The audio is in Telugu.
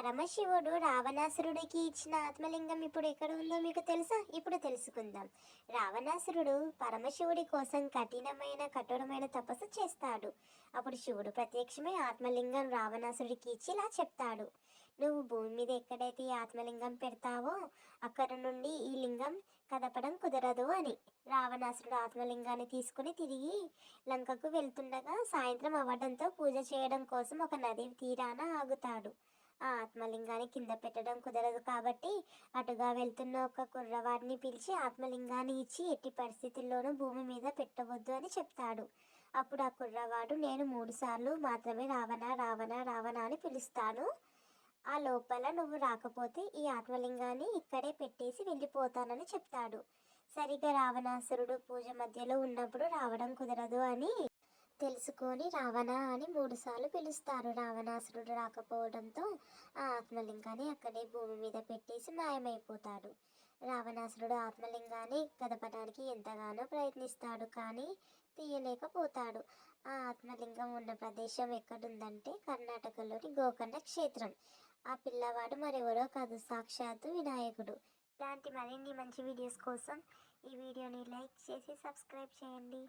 పరమశివుడు రావణాసురుడికి ఇచ్చిన ఆత్మలింగం ఇప్పుడు ఎక్కడ ఉందో మీకు తెలుసా? ఇప్పుడు తెలుసుకుందాం. రావణాసురుడు పరమశివుడి కోసం కఠినమైన కఠోరమైన తపస్సు చేస్తాడు. అప్పుడు శివుడు ప్రత్యక్షమై ఆత్మలింగం రావణాసురుడికి ఇచ్చి ఇలా చెప్తాడు. నువ్వు భూమి మీద ఎక్కడైతే ఈ ఆత్మలింగం పెడతావో అక్కడ నుండి ఈ లింగం కదపడం కుదరదు అని రావణాసురుడు ఆత్మలింగాన్ని తీసుకుని తిరిగి లంకకు వెళ్తుండగా సాయంత్రం అవ్వడంతో పూజ చేయడం కోసం ఒక నది తీరాన ఆగుతాడు. ఆ ఆత్మలింగాన్ని కింద పెట్టడం కుదరదు కాబట్టి అటుగా వెళ్తున్న ఒక కుర్రవాడిని పిలిచి ఆత్మలింగాన్ని ఇచ్చి ఎట్టి పరిస్థితుల్లోనూ భూమి మీద పెట్టవద్దు అని చెప్తాడు. అప్పుడు ఆ కుర్రవాడు నేను మూడుసార్లు మాత్రమే రావణ రావణ రావణ అని పిలుస్తాను. ఆ లోపల నువ్వు రాకపోతే ఈ ఆత్మలింగాన్ని ఇక్కడే పెట్టేసి వెళ్ళిపోతానని చెప్తాడు. సరిగ్గా రావణాసురుడు పూజ మధ్యలో ఉన్నప్పుడు రావడం కుదరదు అని తెలుసుకొని రావణ అని మూడుసార్లు పిలుస్తారు. రావణాసురుడు రాకపోవడంతో ఆ ఆత్మలింగాన్ని అక్కడే భూమి మీద పెట్టేసి మాయమైపోతాడు. రావణాసురుడు ఆత్మలింగాన్ని కదపడానికి ఎంతగానో ప్రయత్నిస్తాడు కానీ తీయలేకపోతాడు. ఆ ఆత్మలింగం ఉన్న ప్రదేశం ఎక్కడుందంటే కర్ణాటకలోని గోకర్ణ క్షేత్రం. ఆ పిల్లవాడు మరెవరో కాదు సాక్షాత్తు వినాయకుడు. ఇలాంటి మరిన్ని మంచి వీడియోస్ కోసం ఈ వీడియోని లైక్ చేసి సబ్స్క్రైబ్ చేయండి.